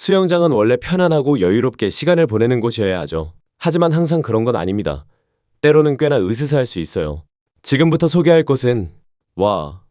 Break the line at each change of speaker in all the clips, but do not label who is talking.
수영장은 원래 편안하고 여유롭게 시간을 보내는 곳이어야 하죠. 하지만 항상 그런 건 아닙니다. 때로는 꽤나 으스스할 수 있어요. 지금부터 소개할 곳은 와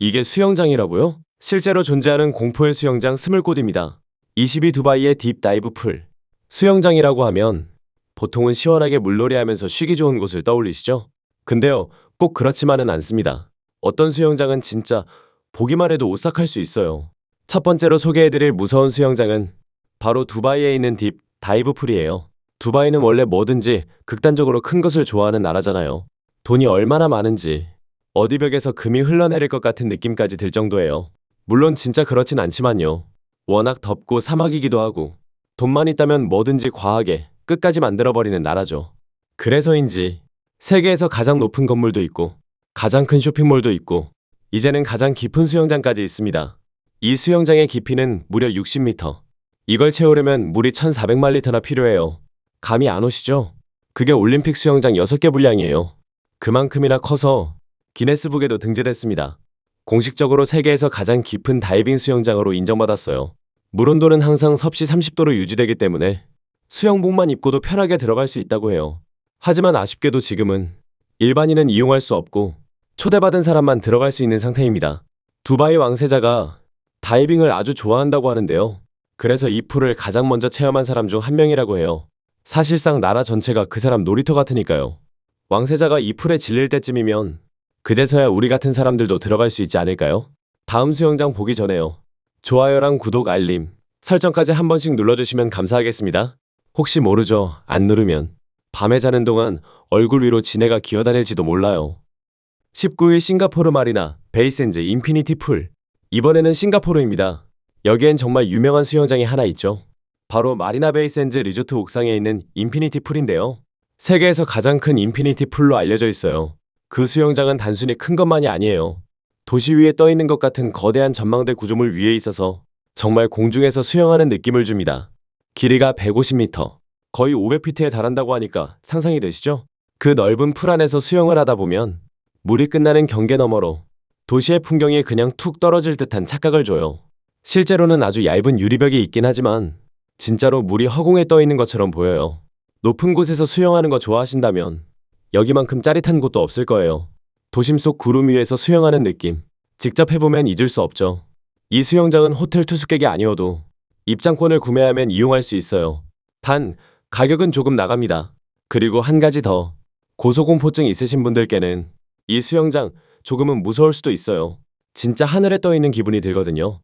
이게 수영장이라고요? 실제로 존재하는 공포의 수영장 20곳입니다. 22 두바이의 딥 다이브 풀 수영장이라고 하면 보통은 시원하게 물놀이하면서 쉬기 좋은 곳을 떠올리시죠? 근데요, 꼭 그렇지만은 않습니다. 어떤 수영장은 진짜 보기만 해도 오싹할 수 있어요. 첫 번째로 소개해드릴 무서운 수영장은 바로 두바이에 있는 딥 다이브 풀이에요. 두바이는 원래 뭐든지 극단적으로 큰 것을 좋아하는 나라잖아요. 돈이 얼마나 많은지 어디 벽에서 금이 흘러내릴 것 같은 느낌까지 들 정도예요. 물론 진짜 그렇진 않지만요. 워낙 덥고 사막이기도 하고 돈만 있다면 뭐든지 과하게 끝까지 만들어버리는 나라죠. 그래서인지 세계에서 가장 높은 건물도 있고 가장 큰 쇼핑몰도 있고 이제는 가장 깊은 수영장까지 있습니다. 이 수영장의 깊이는 무려 60m. 이걸 채우려면 물이 1,400만 리터나 필요해요. 감이 안 오시죠? 그게 올림픽 수영장 6개 분량이에요. 그만큼이나 커서 기네스북에도 등재됐습니다. 공식적으로 세계에서 가장 깊은 다이빙 수영장으로 인정받았어요. 물 온도는 항상 섭씨 30도로 유지되기 때문에 수영복만 입고도 편하게 들어갈 수 있다고 해요. 하지만 아쉽게도 지금은 일반인은 이용할 수 없고 초대받은 사람만 들어갈 수 있는 상태입니다. 두바이 왕세자가 다이빙을 아주 좋아한다고 하는데요. 그래서 이 풀을 가장 먼저 체험한 사람 중 한 명이라고 해요. 사실상 나라 전체가 그 사람 놀이터 같으니까요. 왕세자가 이 풀에 질릴 때쯤이면 그제서야 우리 같은 사람들도 들어갈 수 있지 않을까요? 다음 수영장 보기 전에요. 좋아요랑 구독, 알림, 설정까지 한 번씩 눌러주시면 감사하겠습니다. 혹시 모르죠. 안 누르면 밤에 자는 동안 얼굴 위로 지네가 기어다닐지도 몰라요. 19일 싱가포르 마리나 베이센즈 인피니티 풀 이번에는 싱가포르입니다. 여기엔 정말 유명한 수영장이 하나 있죠. 바로 마리나 베이센즈 리조트 옥상에 있는 인피니티 풀인데요. 세계에서 가장 큰 인피니티 풀로 알려져 있어요. 그 수영장은 단순히 큰 것만이 아니에요. 도시 위에 떠 있는 것 같은 거대한 전망대 구조물 위에 있어서 정말 공중에서 수영하는 느낌을 줍니다. 길이가 150m, 거의 500피트에 달한다고 하니까 상상이 되시죠? 그 넓은 풀 안에서 수영을 하다 보면 물이 끝나는 경계 너머로 도시의 풍경이 그냥 툭 떨어질 듯한 착각을 줘요. 실제로는 아주 얇은 유리벽이 있긴 하지만 진짜로 물이 허공에 떠 있는 것처럼 보여요. 높은 곳에서 수영하는 거 좋아하신다면 여기만큼 짜릿한 곳도 없을 거예요. 도심 속 구름 위에서 수영하는 느낌. 직접 해보면 잊을 수 없죠. 이 수영장은 호텔 투숙객이 아니어도 입장권을 구매하면 이용할 수 있어요. 단, 가격은 조금 나갑니다. 그리고 한 가지 더. 고소공포증 있으신 분들께는 이 수영장 조금은 무서울 수도 있어요. 진짜 하늘에 떠 있는 기분이 들거든요.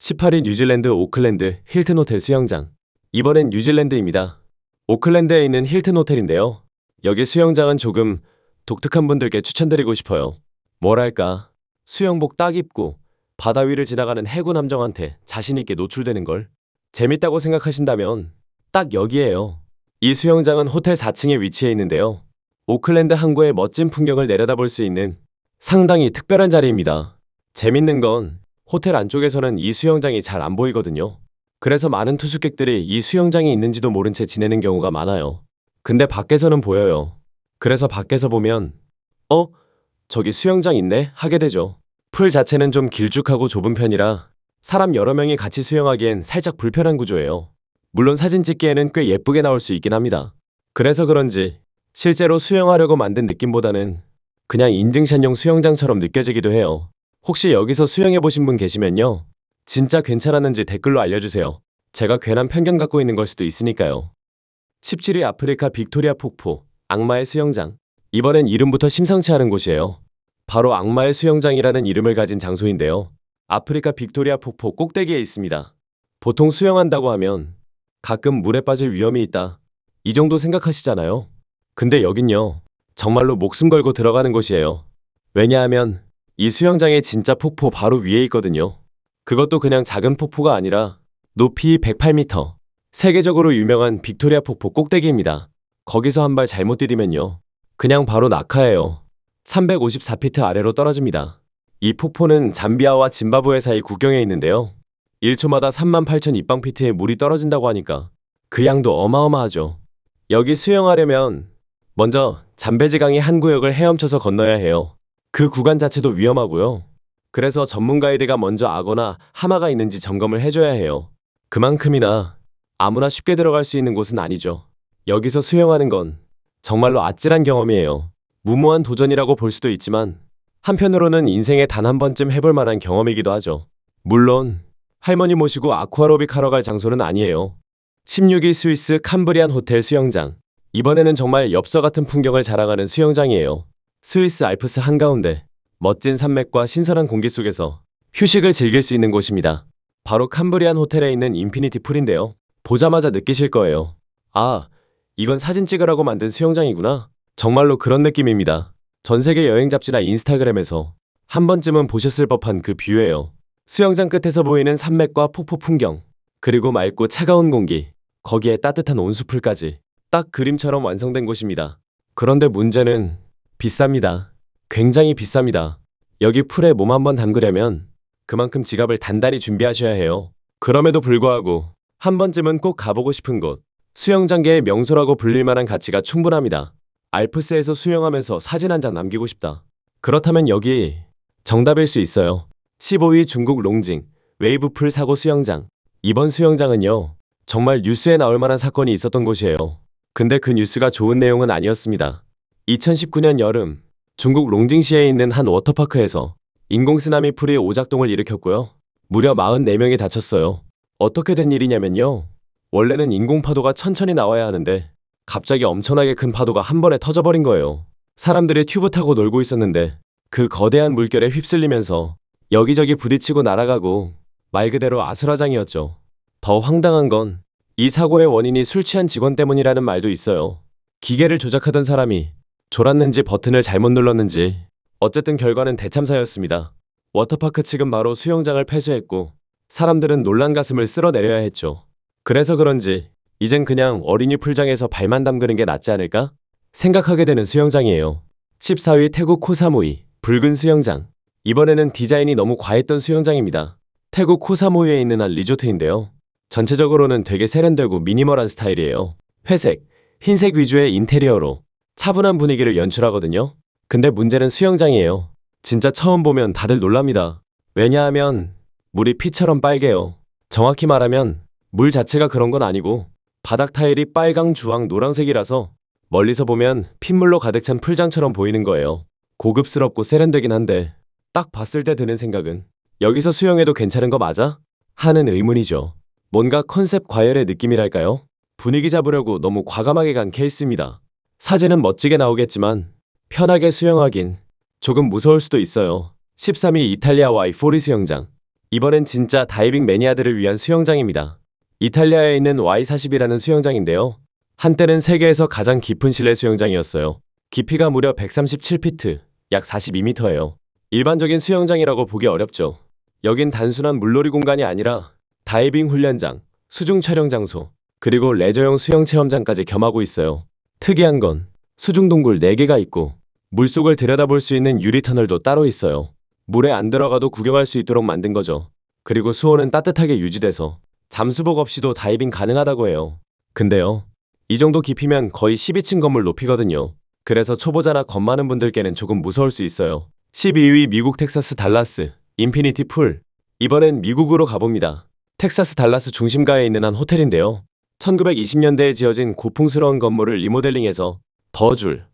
18일 뉴질랜드 오클랜드 힐튼 호텔 수영장. 이번엔 뉴질랜드입니다. 오클랜드에 있는 힐튼 호텔인데요. 여기 수영장은 조금 독특한 분들께 추천드리고 싶어요. 뭐랄까, 수영복 딱 입고 바다 위를 지나가는 해군 함정한테 자신있게 노출되는 걸 재밌다고 생각하신다면 딱 여기에요. 이 수영장은 호텔 4층에 위치해 있는데요. 오클랜드 항구의 멋진 풍경을 내려다볼 수 있는 상당히 특별한 자리입니다. 재밌는 건 호텔 안쪽에서는 이 수영장이 잘 안 보이거든요. 그래서 많은 투숙객들이 이 수영장이 있는지도 모른 채 지내는 경우가 많아요. 근데 밖에서는 보여요. 그래서 밖에서 보면 어? 저기 수영장 있네? 하게 되죠. 풀 자체는 좀 길쭉하고 좁은 편이라 사람 여러 명이 같이 수영하기엔 살짝 불편한 구조예요. 물론 사진 찍기에는 꽤 예쁘게 나올 수 있긴 합니다. 그래서 그런지 실제로 수영하려고 만든 느낌보다는 그냥 인증샷용 수영장처럼 느껴지기도 해요. 혹시 여기서 수영해 보신 분 계시면요. 진짜 괜찮았는지 댓글로 알려주세요. 제가 괜한 편견 갖고 있는 걸 수도 있으니까요. 17위 아프리카 빅토리아 폭포, 악마의 수영장. 이번엔 이름부터 심상치 않은 곳이에요. 바로 악마의 수영장이라는 이름을 가진 장소인데요. 아프리카 빅토리아 폭포 꼭대기에 있습니다. 보통 수영한다고 하면 가끔 물에 빠질 위험이 있다. 이 정도 생각하시잖아요. 근데 여긴요. 정말로 목숨 걸고 들어가는 곳이에요. 왜냐하면 이 수영장의 진짜 폭포 바로 위에 있거든요. 그것도 그냥 작은 폭포가 아니라 높이 108m. 세계적으로 유명한 빅토리아 폭포 꼭대기입니다. 거기서 한 발 잘못 디디면요. 그냥 바로 낙하예요. 354피트 아래로 떨어집니다. 이 폭포는 잠비아와 짐바브웨 사이 국경에 있는데요. 1초마다 3만 8천 입방피트의 물이 떨어진다고 하니까 그 양도 어마어마하죠. 여기 수영하려면 먼저 잠베지 강의 한 구역을 헤엄쳐서 건너야 해요. 그 구간 자체도 위험하고요. 그래서 전문 가이드가 먼저 악어나 하마가 있는지 점검을 해줘야 해요. 그만큼이나 아무나 쉽게 들어갈 수 있는 곳은 아니죠. 여기서 수영하는 건 정말로 아찔한 경험이에요. 무모한 도전이라고 볼 수도 있지만 한편으로는 인생에 단 한 번쯤 해볼 만한 경험이기도 하죠. 물론 할머니 모시고 아쿠아로빅 하러 갈 장소는 아니에요. 16일 스위스 캄브리안 호텔 수영장. 이번에는 정말 엽서 같은 풍경을 자랑하는 수영장이에요. 스위스 알프스 한가운데 멋진 산맥과 신선한 공기 속에서 휴식을 즐길 수 있는 곳입니다. 바로 캄브리안 호텔에 있는 인피니티 풀인데요. 보자마자 느끼실 거예요. 아, 이건 사진 찍으라고 만든 수영장이구나. 정말로 그런 느낌입니다. 전 세계 여행 잡지나 인스타그램에서 한 번쯤은 보셨을 법한 그 뷰예요. 수영장 끝에서 보이는 산맥과 폭포 풍경, 그리고 맑고 차가운 공기, 거기에 따뜻한 온수풀까지 딱 그림처럼 완성된 곳입니다. 그런데 문제는 비쌉니다. 굉장히 비쌉니다. 여기 풀에 몸 한번 담그려면 그만큼 지갑을 단단히 준비하셔야 해요. 그럼에도 불구하고 한 번쯤은 꼭 가보고 싶은 곳. 수영장계의 명소라고 불릴 만한 가치가 충분합니다. 알프스에서 수영하면서 사진 한 장 남기고 싶다. 그렇다면 여기 정답일 수 있어요. 15위 중국 롱징 웨이브풀 사고 수영장. 이번 수영장은요. 정말 뉴스에 나올 만한 사건이 있었던 곳이에요. 근데 그 뉴스가 좋은 내용은 아니었습니다. 2019년 여름 중국 롱징시에 있는 한 워터파크에서 인공 쓰나미 풀이 오작동을 일으켰고요. 무려 44명이 다쳤어요. 어떻게 된 일이냐면요. 원래는 인공 파도가 천천히 나와야 하는데 갑자기 엄청나게 큰 파도가 한 번에 터져버린 거예요. 사람들이 튜브 타고 놀고 있었는데 그 거대한 물결에 휩쓸리면서 여기저기 부딪히고 날아가고 말 그대로 아수라장이었죠. 더 황당한 건 이 사고의 원인이 술 취한 직원 때문이라는 말도 있어요. 기계를 조작하던 사람이 졸았는지 버튼을 잘못 눌렀는지 어쨌든 결과는 대참사였습니다. 워터파크 측은 바로 수영장을 폐쇄했고 사람들은 놀란 가슴을 쓸어내려야 했죠. 그래서 그런지 이젠 그냥 어린이 풀장에서 발만 담그는 게 낫지 않을까? 생각하게 되는 수영장이에요. 14위 태국 코사무이 붉은 수영장. 이번에는 디자인이 너무 과했던 수영장입니다. 태국 코사무이에 있는 한 리조트인데요. 전체적으로는 되게 세련되고 미니멀한 스타일이에요. 회색, 흰색 위주의 인테리어로 차분한 분위기를 연출하거든요. 근데 문제는 수영장이에요. 진짜 처음 보면 다들 놀랍니다. 왜냐하면 물이 피처럼 빨개요. 정확히 말하면 물 자체가 그런 건 아니고 바닥 타일이 빨강, 주황, 노란색이라서 멀리서 보면 핏물로 가득 찬 풀장처럼 보이는 거예요. 고급스럽고 세련되긴 한데 딱 봤을 때 드는 생각은 여기서 수영해도 괜찮은 거 맞아? 하는 의문이죠. 뭔가 컨셉 과열의 느낌이랄까요? 분위기 잡으려고 너무 과감하게 간 케이스입니다. 사진은 멋지게 나오겠지만 편하게 수영하긴 조금 무서울 수도 있어요. 13위 이탈리아 와이포리 수영장. 이번엔 진짜 다이빙 매니아들을 위한 수영장입니다. 이탈리아에 있는 Y40이라는 수영장인데요. 한때는 세계에서 가장 깊은 실내 수영장이었어요. 깊이가 무려 137피트, 약 42m예요. 일반적인 수영장이라고 보기 어렵죠. 여긴 단순한 물놀이 공간이 아니라 다이빙 훈련장, 수중 촬영 장소, 그리고 레저용 수영 체험장까지 겸하고 있어요. 특이한 건 수중 동굴 4개가 있고 물속을 들여다볼 수 있는 유리 터널도 따로 있어요. 물에 안 들어가도 구경할 수 있도록 만든 거죠. 그리고 수온은 따뜻하게 유지돼서 잠수복 없이도 다이빙 가능하다고 해요. 근데요. 이 정도 깊이면 거의 12층 건물 높이거든요. 그래서 초보자나 겁 많은 분들께는 조금 무서울 수 있어요. 12위 미국 텍사스 달라스 인피니티 풀. 이번엔 미국으로 가봅니다. 텍사스 달라스 중심가에 있는 한 호텔인데요. 1920년대에 지어진 고풍스러운 건물을 리모델링해서 더줄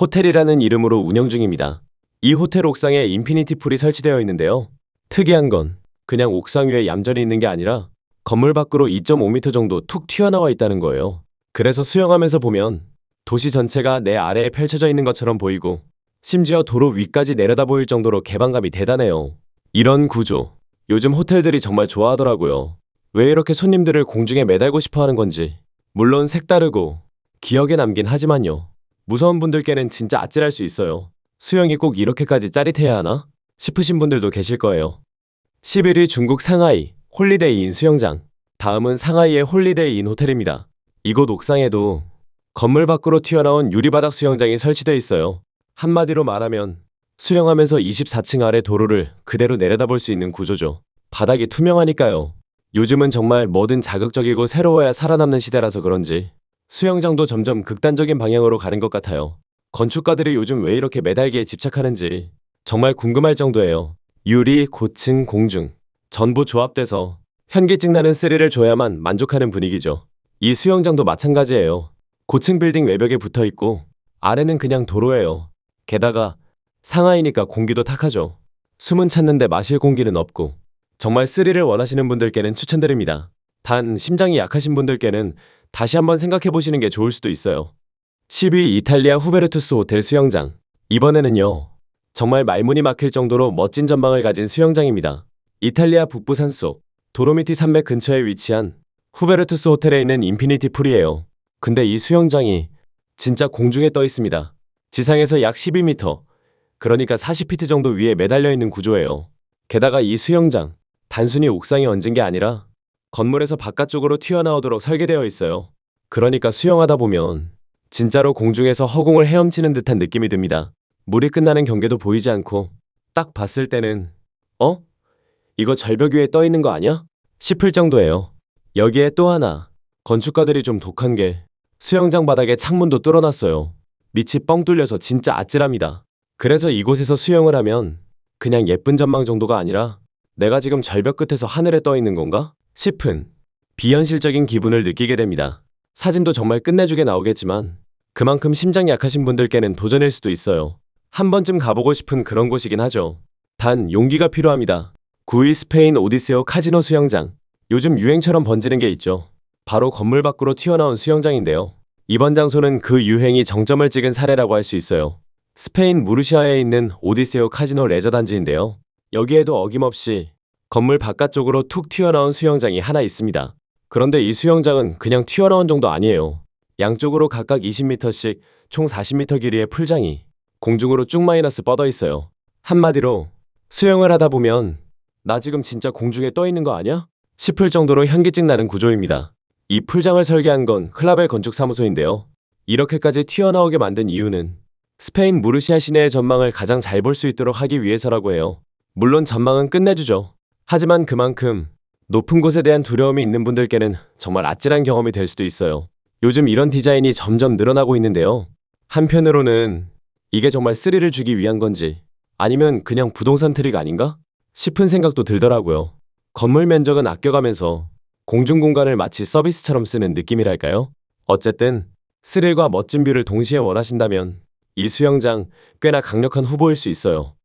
호텔이라는 이름으로 운영 중입니다. 이 호텔 옥상에 인피니티 풀이 설치되어 있는데요. 특이한 건 그냥 옥상 위에 얌전히 있는 게 아니라 건물 밖으로 2.5m 정도 툭 튀어나와 있다는 거예요. 그래서 수영하면서 보면 도시 전체가 내 아래에 펼쳐져 있는 것처럼 보이고 심지어 도로 위까지 내려다 보일 정도로 개방감이 대단해요. 이런 구조, 요즘 호텔들이 정말 좋아하더라고요. 왜 이렇게 손님들을 공중에 매달고 싶어 하는 건지. 물론 색다르고 기억에 남긴 하지만요. 무서운 분들께는 진짜 아찔할 수 있어요. 수영이 꼭 이렇게까지 짜릿해야 하나? 싶으신 분들도 계실 거예요. 11위 중국 상하이 홀리데이인 수영장. 다음은 상하이의 홀리데이인 호텔입니다. 이곳 옥상에도 건물 밖으로 튀어나온 유리바닥 수영장이 설치되어 있어요. 한마디로 말하면 수영하면서 24층 아래 도로를 그대로 내려다볼 수 있는 구조죠. 바닥이 투명하니까요. 요즘은 정말 뭐든 자극적이고 새로워야 살아남는 시대라서 그런지 수영장도 점점 극단적인 방향으로 가는 것 같아요. 건축가들이 요즘 왜 이렇게 매달기에 집착하는지 정말 궁금할 정도예요. 유리, 고층, 공중 전부 조합돼서 현기증 나는 스릴을 줘야만 만족하는 분위기죠. 이 수영장도 마찬가지예요. 고층 빌딩 외벽에 붙어 있고 아래는 그냥 도로예요. 게다가 상하이니까 공기도 탁하죠. 숨은 찼는데 마실 공기는 없고 정말 스릴을 원하시는 분들께는 추천드립니다. 단 심장이 약하신 분들께는 다시 한번 생각해 보시는 게 좋을 수도 있어요. 12 이탈리아 후베르투스 호텔 수영장. 이번에는요. 정말 말문이 막힐 정도로 멋진 전망을 가진 수영장입니다. 이탈리아 북부 산속 도로미티 산맥 근처에 위치한 후베르투스 호텔에 있는 인피니티 풀이에요. 근데 이 수영장이 진짜 공중에 떠 있습니다. 지상에서 약 12m, 그러니까 40피트 정도 위에 매달려 있는 구조예요. 게다가 이 수영장, 단순히 옥상에 얹은 게 아니라 건물에서 바깥쪽으로 튀어나오도록 설계되어 있어요. 그러니까 수영하다 보면 진짜로 공중에서 허공을 헤엄치는 듯한 느낌이 듭니다. 물이 끝나는 경계도 보이지 않고 딱 봤을 때는 어? 이거 절벽 위에 떠 있는 거 아니야? 싶을 정도예요. 여기에 또 하나 건축가들이 좀 독한 게 수영장 바닥에 창문도 뚫어놨어요. 밑이 뻥 뚫려서 진짜 아찔합니다. 그래서 이곳에서 수영을 하면 그냥 예쁜 전망 정도가 아니라 내가 지금 절벽 끝에서 하늘에 떠 있는 건가? 싶은 비현실적인 기분을 느끼게 됩니다. 사진도 정말 끝내주게 나오겠지만 그만큼 심장 약하신 분들께는 도전일 수도 있어요. 한 번쯤 가보고 싶은 그런 곳이긴 하죠. 단 용기가 필요합니다. 9위 스페인 오디세오 카지노 수영장. 요즘 유행처럼 번지는 게 있죠. 바로 건물 밖으로 튀어나온 수영장인데요. 이번 장소는 그 유행이 정점을 찍은 사례라고 할 수 있어요. 스페인 무르시아에 있는 오디세오 카지노 레저 단지인데요. 여기에도 어김없이 건물 바깥쪽으로 툭 튀어나온 수영장이 하나 있습니다. 그런데 이 수영장은 그냥 튀어나온 정도 아니에요. 양쪽으로 각각 20m씩 총 40m 길이의 풀장이 공중으로 쭉 마이너스 뻗어 있어요. 한마디로 수영을 하다 보면 나 지금 진짜 공중에 떠 있는 거 아니야? 싶을 정도로 현기증 나는 구조입니다. 이 풀장을 설계한 건 클라벨 건축사무소인데요. 이렇게까지 튀어나오게 만든 이유는 스페인 무르시아 시내의 전망을 가장 잘 볼 수 있도록 하기 위해서라고 해요. 물론 전망은 끝내주죠. 하지만 그만큼 높은 곳에 대한 두려움이 있는 분들께는 정말 아찔한 경험이 될 수도 있어요. 요즘 이런 디자인이 점점 늘어나고 있는데요. 한편으로는 이게 정말 스릴을 주기 위한 건지 아니면 그냥 부동산 트릭 아닌가? 싶은 생각도 들더라고요. 건물 면적은 아껴가면서 공중 공간을 마치 서비스처럼 쓰는 느낌이랄까요? 어쨌든 스릴과 멋진 뷰를 동시에 원하신다면 이 수영장 꽤나 강력한 후보일 수 있어요.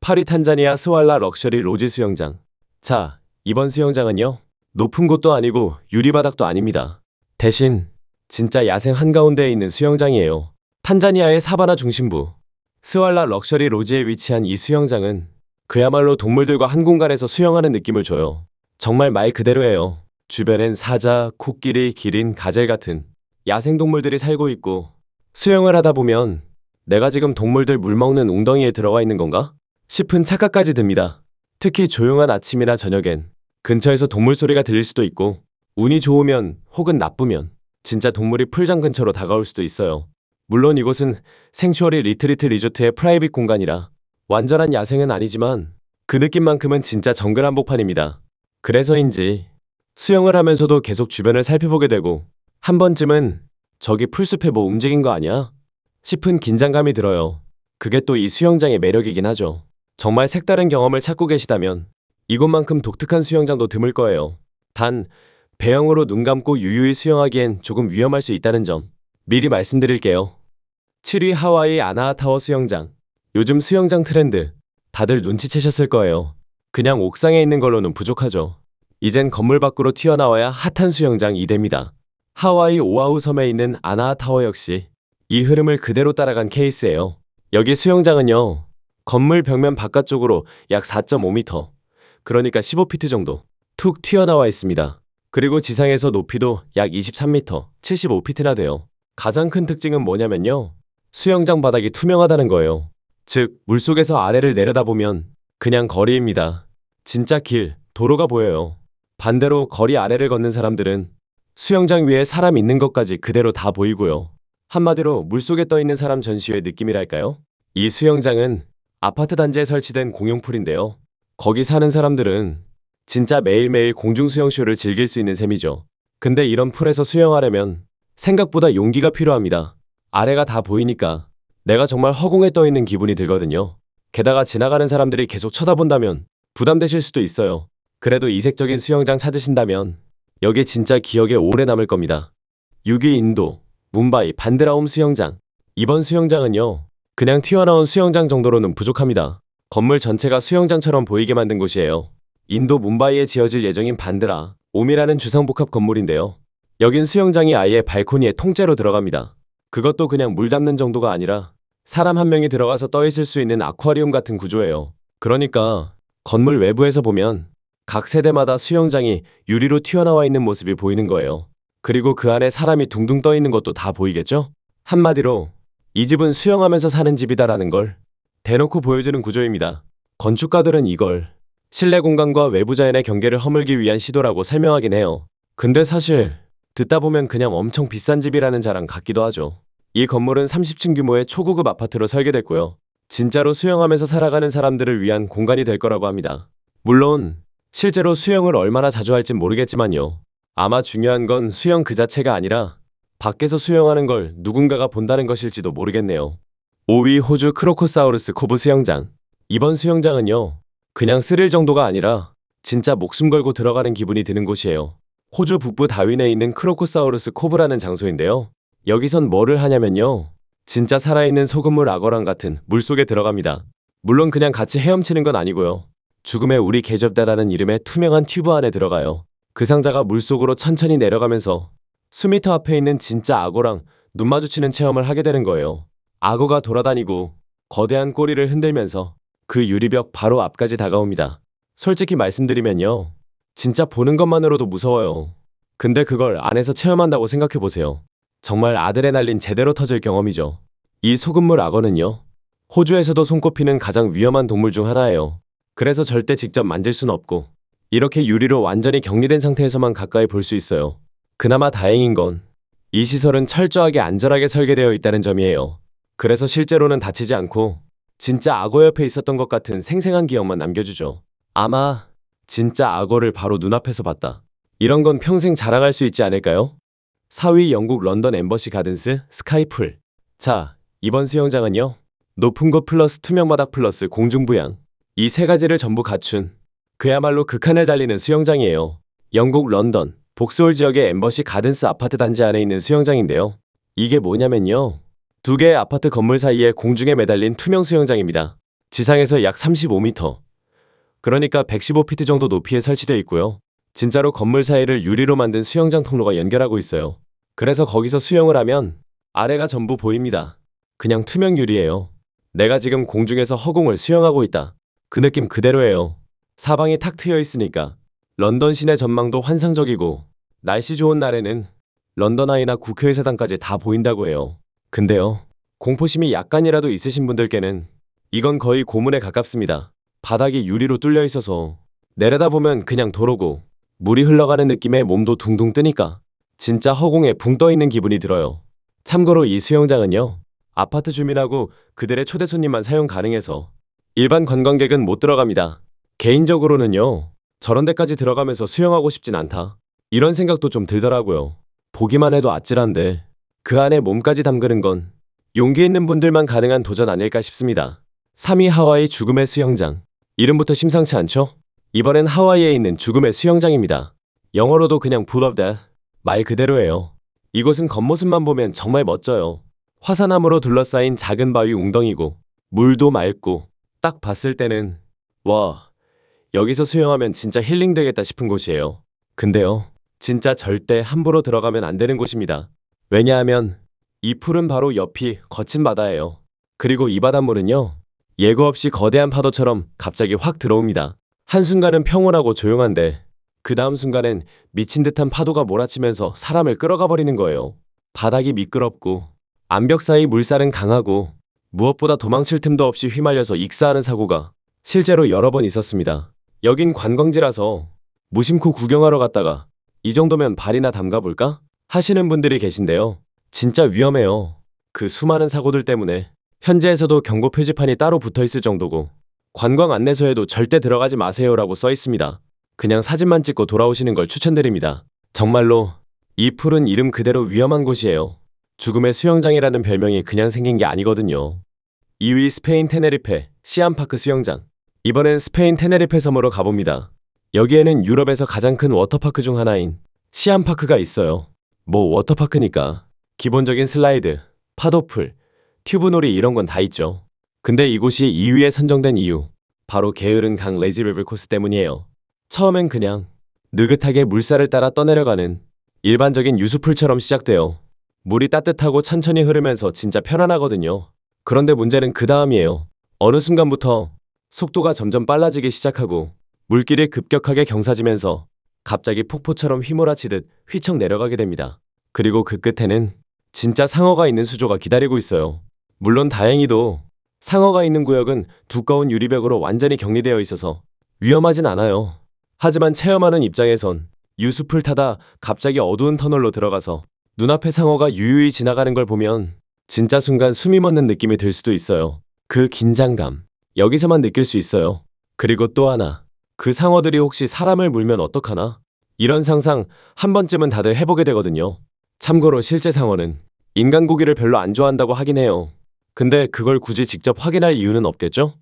파리 탄자니아 스왈라 럭셔리 로지 수영장. 자, 이번 수영장은요. 높은 곳도 아니고 유리바닥도 아닙니다. 대신 진짜 야생 한가운데에 있는 수영장이에요. 탄자니아의 사바나 중심부 스왈라 럭셔리 로지에 위치한 이 수영장은 그야말로 동물들과 한 공간에서 수영하는 느낌을 줘요. 정말 말 그대로예요. 주변엔 사자, 코끼리, 기린, 가젤 같은 야생동물들이 살고 있고 수영을 하다 보면 내가 지금 동물들 물 먹는 웅덩이에 들어가 있는 건가? 싶은 착각까지 듭니다. 특히 조용한 아침이나 저녁엔 근처에서 동물 소리가 들릴 수도 있고 운이 좋으면 혹은 나쁘면 진짜 동물이 풀장 근처로 다가올 수도 있어요. 물론 이곳은 생추어리 리트리트 리조트의 프라이빗 공간이라 완전한 야생은 아니지만 그 느낌만큼은 진짜 정글 한복판입니다. 그래서인지 수영을 하면서도 계속 주변을 살펴보게 되고 한 번쯤은 저기 풀숲에 뭐 움직인 거 아니야? 싶은 긴장감이 들어요. 그게 또 이 수영장의 매력이긴 하죠. 정말 색다른 경험을 찾고 계시다면 이곳만큼 독특한 수영장도 드물 거예요. 단 배영으로 눈 감고 유유히 수영하기엔 조금 위험할 수 있다는 점 미리 말씀드릴게요. 7위 하와이 아나하타워 수영장. 요즘 수영장 트렌드 다들 눈치채셨을 거예요. 그냥 옥상에 있는 걸로는 부족하죠. 이젠 건물 밖으로 튀어나와야 핫한 수영장 이됩니다. 하와이 오아후 섬에 있는 아나하타워 역시 이 흐름을 그대로 따라간 케이스예요. 여기 수영장은요. 건물 벽면 바깥쪽으로 약 4.5m, 그러니까 15피트 정도 툭 튀어나와 있습니다. 그리고 지상에서 높이도 약 23m, 75피트나 돼요. 가장 큰 특징은 뭐냐면요. 수영장 바닥이 투명하다는 거예요. 즉, 물속에서 아래를 내려다보면 그냥 거리입니다. 진짜 길, 도로가 보여요. 반대로 거리 아래를 걷는 사람들은 수영장 위에 사람 있는 것까지 그대로 다 보이고요. 한마디로 물속에 떠 있는 사람 전시회 느낌이랄까요? 이 수영장은 아파트 단지에 설치된 공용풀인데요. 거기 사는 사람들은 진짜 매일매일 공중수영쇼를 즐길 수 있는 셈이죠. 근데 이런 풀에서 수영하려면 생각보다 용기가 필요합니다. 아래가 다 보이니까 내가 정말 허공에 떠 있는 기분이 들거든요. 게다가 지나가는 사람들이 계속 쳐다본다면 부담되실 수도 있어요. 그래도 이색적인 수영장 찾으신다면 여기 진짜 기억에 오래 남을 겁니다. 6위 인도, 뭄바이 반드라움 수영장. 이번 수영장은요, 그냥 튀어나온 수영장 정도로는 부족합니다. 건물 전체가 수영장처럼 보이게 만든 곳이에요. 인도 뭄바이에 지어질 예정인 반드라, 옴이라는 주상복합 건물인데요. 여긴 수영장이 아예 발코니에 통째로 들어갑니다. 그것도 그냥 물 담는 정도가 아니라 사람 한 명이 들어가서 떠 있을 수 있는 아쿠아리움 같은 구조예요. 그러니까 건물 외부에서 보면 각 세대마다 수영장이 유리로 튀어나와 있는 모습이 보이는 거예요. 그리고 그 안에 사람이 둥둥 떠 있는 것도 다 보이겠죠? 한마디로 이 집은 수영하면서 사는 집이다라는 걸 대놓고 보여주는 구조입니다. 건축가들은 이걸 실내 공간과 외부 자연의 경계를 허물기 위한 시도라고 설명하긴 해요. 근데 사실 듣다 보면 그냥 엄청 비싼 집이라는 자랑 같기도 하죠. 이 건물은 30층 규모의 초고급 아파트로 설계됐고요. 진짜로 수영하면서 살아가는 사람들을 위한 공간이 될 거라고 합니다. 물론 실제로 수영을 얼마나 자주 할진 모르겠지만요. 아마 중요한 건 수영 그 자체가 아니라 밖에서 수영하는 걸 누군가가 본다는 것일지도 모르겠네요. 5위 호주 크로코사우루스 코브 수영장. 이번 수영장은요. 그냥 스릴 정도가 아니라 진짜 목숨 걸고 들어가는 기분이 드는 곳이에요. 호주 북부 다윈에 있는 크로코사우루스 코브라는 장소인데요. 여기선 뭐를 하냐면요. 진짜 살아있는 소금물 악어랑 같은 물속에 들어갑니다. 물론 그냥 같이 헤엄치는 건 아니고요. 죽음의 우리 개접대라는 이름의 투명한 튜브 안에 들어가요. 그 상자가 물속으로 천천히 내려가면서 수미터 앞에 있는 진짜 악어랑 눈 마주치는 체험을 하게 되는 거예요. 악어가 돌아다니고 거대한 꼬리를 흔들면서 그 유리벽 바로 앞까지 다가옵니다. 솔직히 말씀드리면요. 진짜 보는 것만으로도 무서워요. 근데 그걸 안에서 체험한다고 생각해 보세요. 정말 아드레날린 제대로 터질 경험이죠. 이 소금물 악어는요. 호주에서도 손꼽히는 가장 위험한 동물 중 하나예요. 그래서 절대 직접 만질 순 없고 이렇게 유리로 완전히 격리된 상태에서만 가까이 볼 수 있어요. 그나마 다행인 건 이 시설은 철저하게 안전하게 설계되어 있다는 점이에요. 그래서 실제로는 다치지 않고 진짜 악어 옆에 있었던 것 같은 생생한 기억만 남겨주죠. 아마 진짜 악어를 바로 눈앞에서 봤다. 이런 건 평생 자랑할 수 있지 않을까요? 4위 영국 런던 엠버시 가든스 스카이풀. 자, 이번 수영장은요. 높은 곳 플러스 투명 바닥 플러스 공중부양. 이 세 가지를 전부 갖춘 그야말로 극한을 달리는 수영장이에요. 영국 런던 복스홀 지역의 엠버시 가든스 아파트 단지 안에 있는 수영장인데요. 이게 뭐냐면요. 두 개의 아파트 건물 사이에 공중에 매달린 투명 수영장입니다. 지상에서 약 35m. 그러니까 115피트 정도 높이에 설치되어 있고요. 진짜로 건물 사이를 유리로 만든 수영장 통로가 연결하고 있어요. 그래서 거기서 수영을 하면 아래가 전부 보입니다. 그냥 투명 유리예요. 내가 지금 공중에서 허공을 수영하고 있다. 그 느낌 그대로예요. 사방이 탁 트여 있으니까 런던 시내 전망도 환상적이고 날씨 좋은 날에는 런던 아이나 국회의사당까지 다 보인다고 해요. 근데요. 공포심이 약간이라도 있으신 분들께는 이건 거의 고문에 가깝습니다. 바닥이 유리로 뚫려 있어서 내려다보면 그냥 도로고 물이 흘러가는 느낌에 몸도 둥둥 뜨니까 진짜 허공에 붕 떠 있는 기분이 들어요. 참고로 이 수영장은요. 아파트 주민하고 그들의 초대 손님만 사용 가능해서 일반 관광객은 못 들어갑니다. 개인적으로는요. 저런 데까지 들어가면서 수영하고 싶진 않다. 이런 생각도 좀 들더라고요. 보기만 해도 아찔한데 그 안에 몸까지 담그는 건 용기 있는 분들만 가능한 도전 아닐까 싶습니다. 3위 하와이 죽음의 수영장. 이름부터 심상치 않죠? 이번엔 하와이에 있는 죽음의 수영장입니다. 영어로도 그냥 Pool of Death. 말 그대로예요. 이곳은 겉모습만 보면 정말 멋져요. 화산암으로 둘러싸인 작은 바위 웅덩이고 물도 맑고 딱 봤을 때는 와 여기서 수영하면 진짜 힐링 되겠다 싶은 곳이에요. 근데요 진짜 절대 함부로 들어가면 안 되는 곳입니다. 왜냐하면 이 풀은 바로 옆이 거친 바다예요. 그리고 이 바닷물은요 예고 없이 거대한 파도처럼 갑자기 확 들어옵니다. 한순간은 평온하고 조용한데 그 다음 순간엔 미친 듯한 파도가 몰아치면서 사람을 끌어가 버리는 거예요. 바닥이 미끄럽고 암벽 사이 물살은 강하고 무엇보다 도망칠 틈도 없이 휘말려서 익사하는 사고가 실제로 여러 번 있었습니다. 여긴 관광지라서 무심코 구경하러 갔다가 이 정도면 발이나 담가볼까? 하시는 분들이 계신데요. 진짜 위험해요. 그 수많은 사고들 때문에 현지에서도 경고 표지판이 따로 붙어 있을 정도고 관광 안내소에도 절대 들어가지 마세요라고 써 있습니다. 그냥 사진만 찍고 돌아오시는 걸 추천드립니다. 정말로 이 풀은 이름 그대로 위험한 곳이에요. 죽음의 수영장이라는 별명이 그냥 생긴 게 아니거든요. 2위 스페인 테네리페 시암파크 수영장. 이번엔 스페인 테네리페 섬으로 가봅니다. 여기에는 유럽에서 가장 큰 워터파크 중 하나인 시안파크가 있어요. 뭐 워터파크니까 기본적인 슬라이드, 파도풀, 튜브놀이 이런 건 다 있죠. 근데 이곳이 2위에 선정된 이유 바로 게으른 강 레지리버 코스 때문이에요. 처음엔 그냥 느긋하게 물살을 따라 떠내려가는 일반적인 유수풀처럼 시작돼요. 물이 따뜻하고 천천히 흐르면서 진짜 편안하거든요. 그런데 문제는 그 다음이에요. 어느 순간부터 속도가 점점 빨라지기 시작하고 물길이 급격하게 경사지면서 갑자기 폭포처럼 휘몰아치듯 휘청 내려가게 됩니다. 그리고 그 끝에는 진짜 상어가 있는 수조가 기다리고 있어요. 물론 다행히도 상어가 있는 구역은 두꺼운 유리벽으로 완전히 격리되어 있어서 위험하진 않아요. 하지만 체험하는 입장에선 유수풀 타다 갑자기 어두운 터널로 들어가서 눈앞에 상어가 유유히 지나가는 걸 보면 진짜 순간 숨이 멎는 느낌이 들 수도 있어요. 그 긴장감. 여기서만 느낄 수 있어요. 그리고 또 하나. 그 상어들이 혹시 사람을 물면 어떡하나? 이런 상상 한 번쯤은 다들 해보게 되거든요. 참고로 실제 상어는 인간 고기를 별로 안 좋아한다고 하긴 해요. 근데 그걸 굳이 직접 확인할 이유는 없겠죠?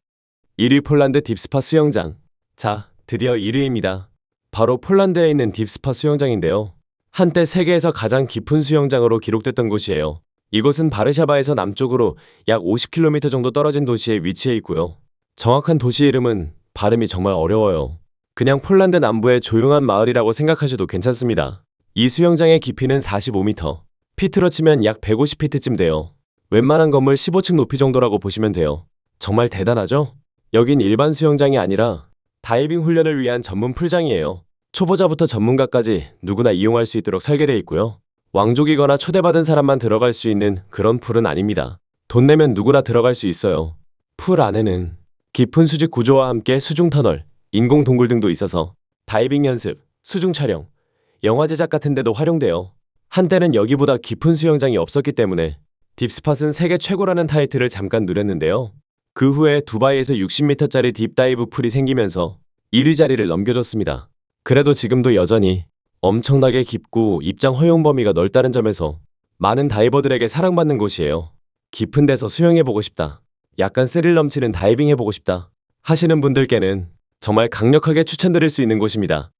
1위 폴란드 딥스파 수영장. 자, 드디어 1위입니다. 바로 폴란드에 있는 딥스파 수영장인데요. 한때 세계에서 가장 깊은 수영장으로 기록됐던 곳이에요. 이곳은 바르샤바에서 남쪽으로 약 50km 정도 떨어진 도시에 위치해 있고요. 정확한 도시 이름은 발음이 정말 어려워요. 그냥 폴란드 남부의 조용한 마을이라고 생각하셔도 괜찮습니다. 이 수영장의 깊이는 45m, 피트로 치면 약 150피트쯤 돼요. 웬만한 건물 15층 높이 정도라고 보시면 돼요. 정말 대단하죠? 여긴 일반 수영장이 아니라 다이빙 훈련을 위한 전문 풀장이에요. 초보자부터 전문가까지 누구나 이용할 수 있도록 설계되어 있고요. 왕족이거나 초대받은 사람만 들어갈 수 있는 그런 풀은 아닙니다. 돈 내면 누구나 들어갈 수 있어요. 풀 안에는 깊은 수직 구조와 함께 수중 터널, 인공 동굴 등도 있어서 다이빙 연습, 수중 촬영, 영화 제작 같은 데도 활용돼요. 한때는 여기보다 깊은 수영장이 없었기 때문에 딥스팟은 세계 최고라는 타이틀을 잠깐 누렸는데요. 그 후에 두바이에서 60m짜리 딥다이브 풀이 생기면서 1위 자리를 넘겨줬습니다. 그래도 지금도 여전히 엄청나게 깊고 입장 허용 범위가 넓다는 점에서 많은 다이버들에게 사랑받는 곳이에요. 깊은 데서 수영해보고 싶다. 약간 스릴 넘치는 다이빙 해보고 싶다. 하시는 분들께는 정말 강력하게 추천드릴 수 있는 곳입니다.